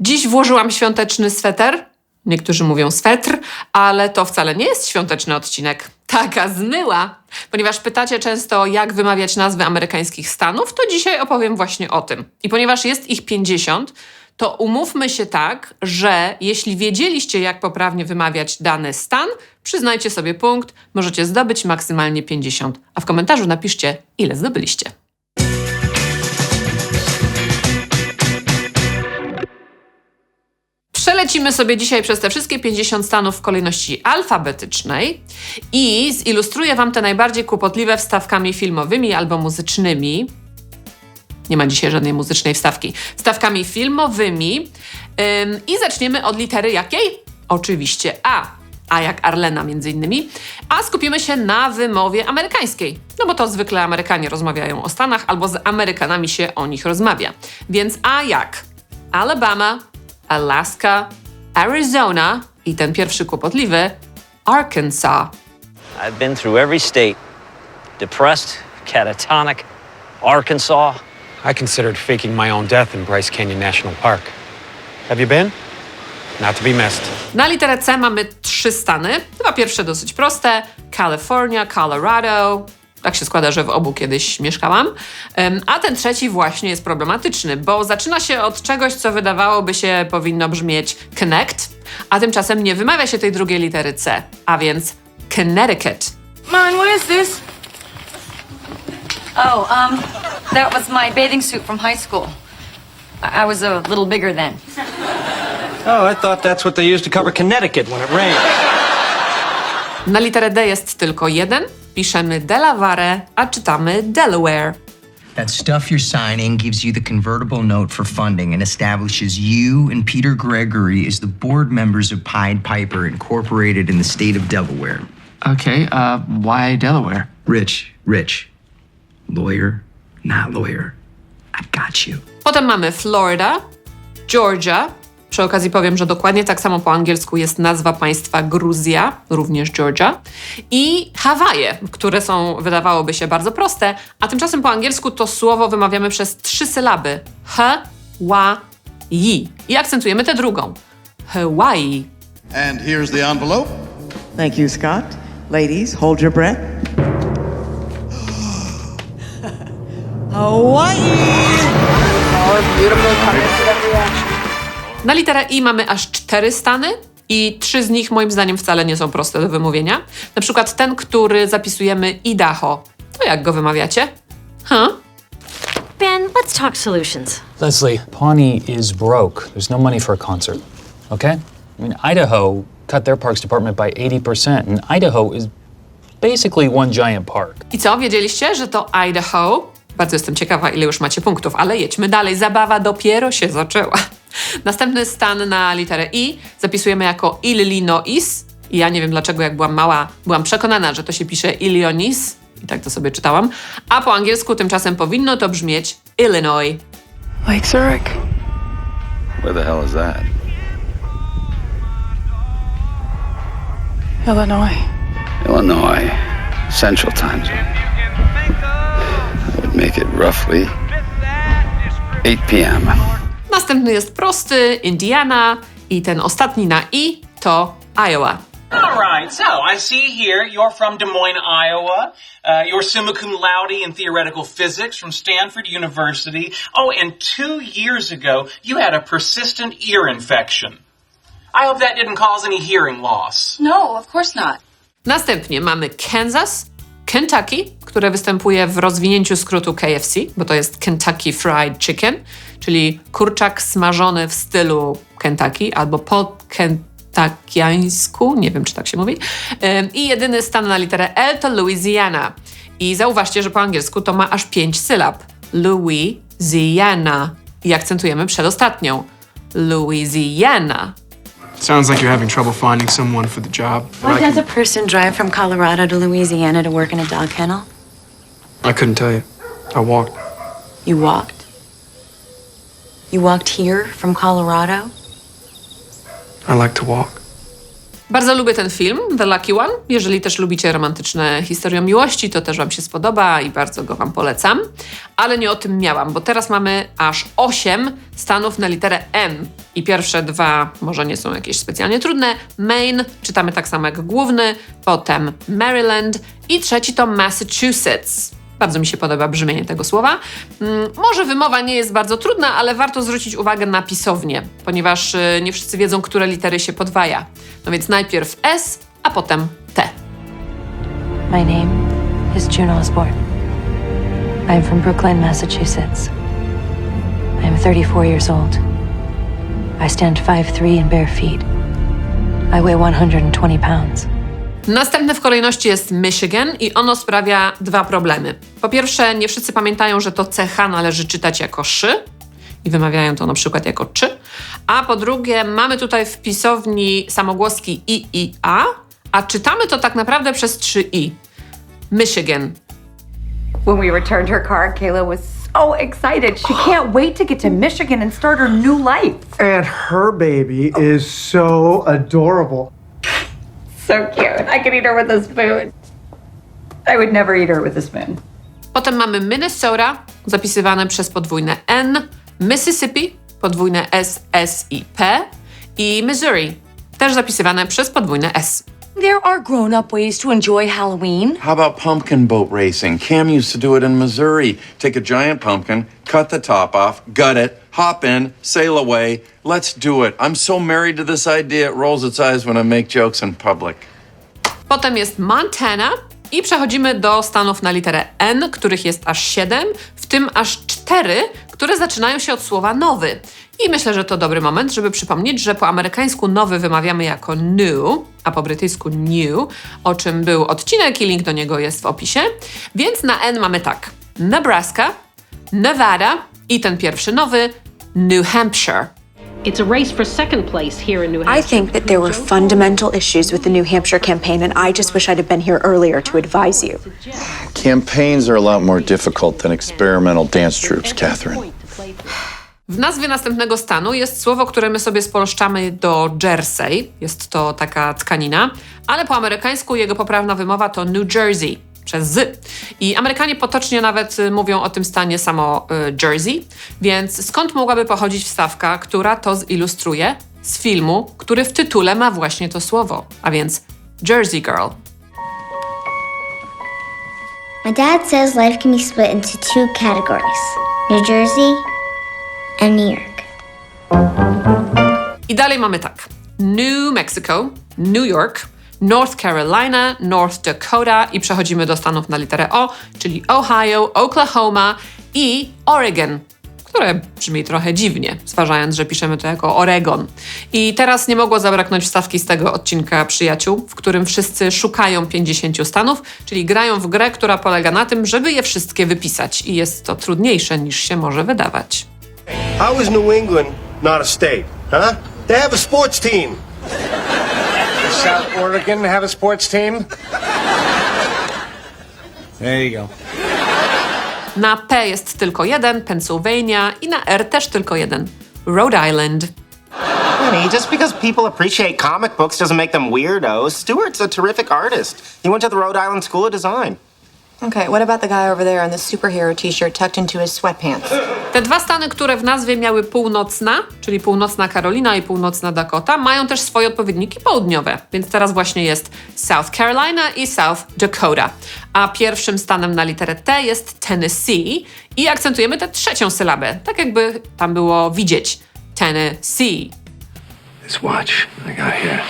Dziś włożyłam świąteczny sweter. Niektórzy mówią swetr, ale to wcale nie jest świąteczny odcinek. Taka zmyła. Ponieważ pytacie często, jak wymawiać nazwy amerykańskich stanów, to dzisiaj opowiem właśnie o tym. I ponieważ jest ich 50, to umówmy się tak, że jeśli wiedzieliście, jak poprawnie wymawiać dany stan, przyznajcie sobie punkt, możecie zdobyć maksymalnie 50. A w komentarzu napiszcie, ile zdobyliście. Przelecimy sobie dzisiaj przez te wszystkie 50 stanów w kolejności alfabetycznej i zilustruję Wam te najbardziej kłopotliwe wstawkami filmowymi albo muzycznymi. Nie ma dzisiaj żadnej muzycznej wstawki. Wstawkami filmowymi. Ym, I zaczniemy od litery jakiej? Oczywiście A. A jak Arlena między innymi. A skupimy się na wymowie amerykańskiej. No bo to zwykle Amerykanie rozmawiają o Stanach albo z Amerykanami się o nich rozmawia. Więc A jak? Alabama, Alaska, Arizona i ten pierwszy kłopotliwy Arkansas. I've been through every state depressed, catatonic, Arkansas. I considered faking my own death in Bryce Canyon National Park. Have you been? Not to be missed. Na literę C mamy trzy stany. Dwa pierwsze dosyć proste: California, Colorado. Tak się składa, że w obu kiedyś mieszkałam. A ten trzeci właśnie jest problematyczny, bo zaczyna się od czegoś, co wydawałoby się powinno brzmieć connect, a tymczasem nie wymawia się tej drugiej litery C, a więc Connecticut. Mom, what is this? Oh, um, that was my bathing suit from high school. I, I was a little bigger then. Oh, I thought that's what they used to cover Connecticut when it rained. Na literę D jest tylko jeden. Piszemy Delaware, a czytamy Delaware. That stuff you're signing gives you the convertible note for funding and establishes you and Peter Gregory as the board members of Pied Piper Incorporated in the state of Delaware. Okay, uh, why Delaware? Rich, rich. Lawyer, not lawyer. I've got you. Potem mamy Florida, Georgia. Przy okazji powiem, że dokładnie tak samo po angielsku jest nazwa państwa Gruzja, również Georgia, i Hawaje, które są, wydawałoby się, bardzo proste, a tymczasem po angielsku to słowo wymawiamy przez trzy sylaby. H, ła, i. I akcentujemy tę drugą. Hawaii. And here's the envelope. Thank you, Scott. Ladies, hold your breath. Hawaii! Na literę I mamy aż cztery stany i trzy z nich moim zdaniem wcale nie są proste do wymówienia. Na przykład ten, który zapisujemy Idaho. To jak go wymawiacie? Huh? Ben, let's talk solutions. Leslie, Pawnee is broke. There's no money for a concert. Okay? I mean, Idaho cut their parks department by 80%, and Idaho is basically one giant park. I co, wiedzieliście, że to Idaho? Bardzo jestem ciekawa, ile już macie punktów, ale jedźmy dalej. Zabawa dopiero się zaczęła. Następny stan na literę I zapisujemy jako Illinois. I ja nie wiem dlaczego, jak byłam mała, byłam przekonana, że to się pisze Illinois. I tak to sobie czytałam. A po angielsku tymczasem powinno to brzmieć Illinois. Lake Zurich. Where the hell is that? Illinois. Illinois, Central Time Zone. That would make it roughly 8 p.m. Następny jest prosty, Indiana. I ten ostatni na I to Iowa. All right, so I see here you're from Des Moines, Iowa. Uh, you're summa cum laude in theoretical physics from Stanford University. Oh, and two years ago, you had a persistent ear infection. I hope that didn't cause any hearing loss. No, of course not. Następnie mamy Kansas, Kentucky, które występuje w rozwinięciu skrótu KFC, bo to jest Kentucky Fried Chicken, czyli kurczak smażony w stylu Kentucky albo po kentuckiańsku, nie wiem czy tak się mówi. I jedyny stan na literę L to Louisiana. I zauważcie, że po angielsku to ma aż pięć sylab. Louisiana. I akcentujemy przedostatnią. Louisiana. Sounds like you're having trouble finding someone for the job. Why does a person drive from Colorado to Louisiana to work in a dog kennel? I couldn't tell you. I walked. You walked? You walked here from Colorado? I like to walk. Bardzo lubię ten film, The Lucky One. Jeżeli też lubicie romantyczne historie miłości, to też Wam się spodoba i bardzo go Wam polecam. Ale nie o tym miałam, bo teraz mamy aż 8 stanów na literę M. I pierwsze dwa może nie są jakieś specjalnie trudne. Maine, czytamy tak samo jak główny, potem Maryland i trzeci to Massachusetts. Bardzo mi się podoba brzmienie tego słowa. Mm, Może wymowa nie jest bardzo trudna, ale warto zwrócić uwagę na pisownię, ponieważ y, nie wszyscy wiedzą, które litery się podwaja. No więc najpierw S, a potem T. My name is June Osborne. I'm from Brookline, Massachusetts. I'm 34 years old. I stand 5'3 and bare feet. I weigh 120 pounds. Następne w kolejności jest Michigan i ono sprawia dwa problemy. Po pierwsze, nie wszyscy pamiętają, że to CH należy czytać jako szy i wymawiają to na przykład jako czy. A po drugie, mamy tutaj w pisowni samogłoski i i a, a czytamy to tak naprawdę przez trzy i. Michigan. When we returned her car, Kayla was so excited. She can't wait to get to Michigan and start her new life. And her baby is so adorable. So cute. I could eat her with a spoon. I would never eat her with a spoon. Potem mamy Minnesota, zapisywane przez podwójne N, Mississippi, podwójne S, S i P i Missouri, też zapisywane przez podwójne S. There are grown up ways to enjoy Halloween. How about pumpkin boat racing? Cam used to do it in Missouri. Take a giant pumpkin, cut the top off, gut it, hop in, sail away. Let's do it. I'm so married to this idea, it rolls its eyes when I make jokes in public. Potem jest Montana i przechodzimy do stanów na literę N, których jest aż 7, w tym aż 4, które zaczynają się od słowa nowy. I myślę, że to dobry moment, żeby przypomnieć, że po amerykańsku nowy wymawiamy jako new, a po brytyjsku new, o czym był odcinek i link do niego jest w opisie. Więc na N mamy tak: Nebraska, Nevada i ten pierwszy nowy New Hampshire. It's a race for second place here in New I Hampshire. think that there were fundamental issues with the New Hampshire campaign, and I just wish I'd have been here earlier to advise you. Campaigns are a lot more difficult than experimental dance troupes, Catherine. W nazwie następnego stanu jest słowo, które my sobie spolszczamy do Jersey. Jest to taka tkanina, ale po amerykańsku jego poprawna wymowa to New Jersey przez z. I Amerykanie potocznie nawet y, mówią o tym stanie samo y, Jersey, więc skąd mogłaby pochodzić wstawka, która to zilustruje z filmu, który w tytule ma właśnie to słowo, a więc Jersey Girl. My dad says life can be split into two categories New Jersey and New York. I dalej mamy tak. New Mexico, New York, North Carolina, North Dakota i przechodzimy do stanów na literę O, czyli Ohio, Oklahoma i Oregon, które brzmi trochę dziwnie, zważając, że piszemy to jako Oregon. I teraz nie mogło zabraknąć wstawki z tego odcinka Przyjaciół, w którym wszyscy szukają 50 stanów, czyli grają w grę, która polega na tym, żeby je wszystkie wypisać. I jest to trudniejsze niż się może wydawać. How is New England not a state? Huh? They have a sports team. Does South Oregon have a sports team? There you go. Na P jest tylko jeden, Pennsylvania, i na R też tylko jeden, Rhode Island. Honey, just because people appreciate comic books doesn't make them weirdos. Stuart's a terrific artist. He went to the Rhode Island School of Design. Okay, what about the guy over there in the superhero t shirt tucked into his sweatpants? Te dwa stany, które w nazwie miały północna, czyli północna Karolina i północna Dakota, mają też swoje odpowiedniki południowe, więc teraz właśnie jest South Carolina i South Dakota. A pierwszym stanem na literę T jest Tennessee i akcentujemy tę trzecią sylabę, tak jakby tam było widzieć. Tennessee. This watch I got here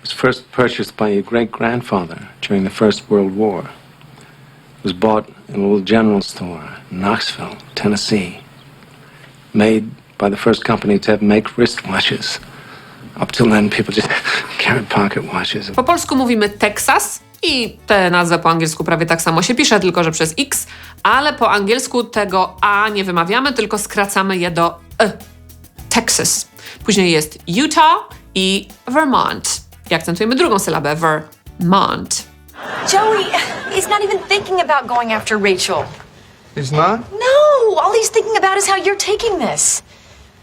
was first purchased by your great grandfather during the First World War. Was bought in a little general store in Knoxville, Tennessee. Made by the first company to make wristwatches. Up till then, people just carried pocket watches. Po polsku mówimy Texas i tę nazwę po angielsku prawie tak samo się pisze, tylko że przez X, ale po angielsku tego A nie wymawiamy, tylko skracamy je do E. Texas. Później jest Utah i Vermont. I akcentujemy drugą sylabę Vermont. Joey, he's not even thinking about going after Rachel. It's not? No, all he's thinking about is how you're taking this.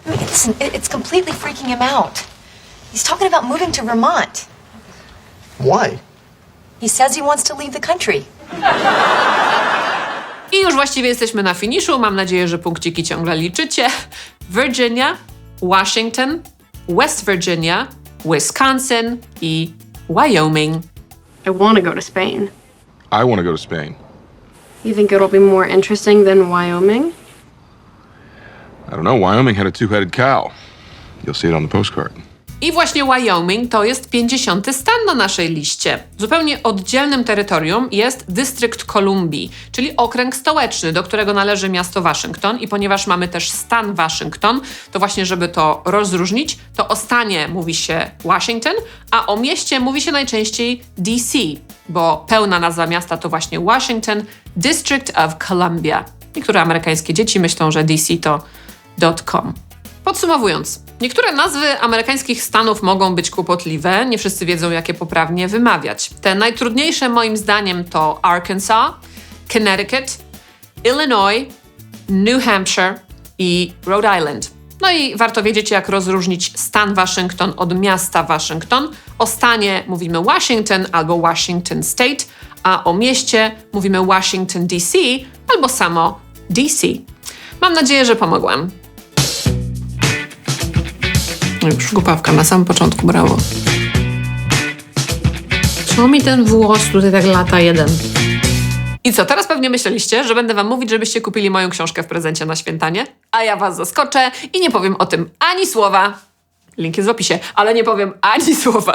I mean, listen, it- it's completely freaking him out. He's talking about moving to Vermont. Why? He says he wants to leave the country. I już właściwie jesteśmy na finiszu. Mam nadzieję, że punkciki ciągle liczycie. Virginia, Washington, West Virginia, Wisconsin i Wyoming. I want to go to Spain. I want to go to Spain. You think it'll be more interesting than Wyoming? I don't know. Wyoming had a two headed cow. You'll see it on the postcard. I właśnie Wyoming to jest 50. stan na naszej liście. Zupełnie oddzielnym terytorium jest Dystrykt Kolumbii, czyli okręg stołeczny, do którego należy miasto Waszyngton. I ponieważ mamy też stan Waszyngton, to właśnie żeby to rozróżnić, to o stanie mówi się Washington, a o mieście mówi się najczęściej DC, bo pełna nazwa miasta to właśnie Washington District of Columbia. Niektóre amerykańskie dzieci myślą, że DC to .com. Podsumowując, niektóre nazwy amerykańskich stanów mogą być kłopotliwe, nie wszyscy wiedzą, jakie poprawnie wymawiać. Te najtrudniejsze moim zdaniem to Arkansas, Connecticut, Illinois, New Hampshire i Rhode Island. No i warto wiedzieć, jak rozróżnić stan Waszyngton od miasta Waszyngton. O stanie mówimy Washington albo Washington State, a o mieście mówimy Washington DC albo samo DC. Mam nadzieję, że pomogłam. No Już głupawka na samym początku, brawo. Co mi ten włos tutaj tak lata jeden? I co, teraz pewnie myśleliście, że będę wam mówić, żebyście kupili moją książkę w prezencie na świętanie, a ja was zaskoczę i nie powiem o tym ani słowa. Link jest w opisie, ale nie powiem ani słowa.